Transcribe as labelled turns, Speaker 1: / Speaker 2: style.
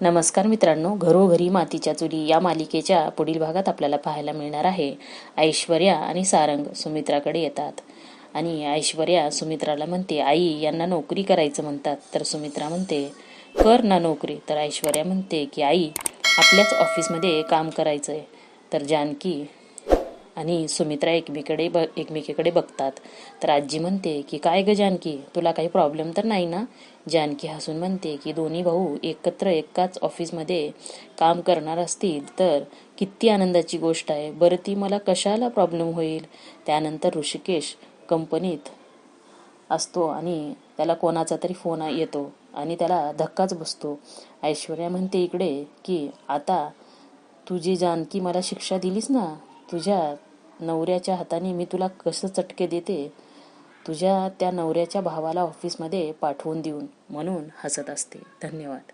Speaker 1: नमस्कार मित्रांनो घरोघरी मातीच्या चुली या मालिकेच्या पुढील भागात आपल्याला पाहायला मिळणार आहे. ऐश्वर्या आणि सारंग सुमित्राकडे येतात. आणि ऐश्वर्या सुमित्राला म्हणते आई यांना नोकरी करायचं म्हणतात. तर सुमित्रा म्हणते कर ना नोकरी. तर ऐश्वर्या म्हणते की आई आपल्याच ऑफिसमध्ये काम करायचं आहे तर जानकी आणि सुमित्रा एकमेकडे ब एकमेकीकडे बघतात. तर आजी म्हणते की काय ग जानकी? तुला काही प्रॉब्लेम तर नाही ना? जानकी हसून म्हणते की दोन्ही भाऊ एकत्र एकाच ऑफिसमध्ये काम करणार असतील तर किती आनंदाची गोष्ट आहे. बरं ती मला कशाला प्रॉब्लेम होईल? त्यानंतर ऋषिकेश कंपनीत असतो आणि त्याला कोणाचा तरी फोन येतो आणि त्याला धक्काच बसतो. ऐश्वर्या म्हणते इकडे की आता तुझी जानकी मला शिक्षा दिलीस ना? तुझ्या नवऱ्याच्या हाताने मी तुला कसं चटके देते? तुझ्या त्या नवऱ्याच्या भावाला ऑफिसमध्ये पाठवून देऊन म्हणून हसत असते. धन्यवाद.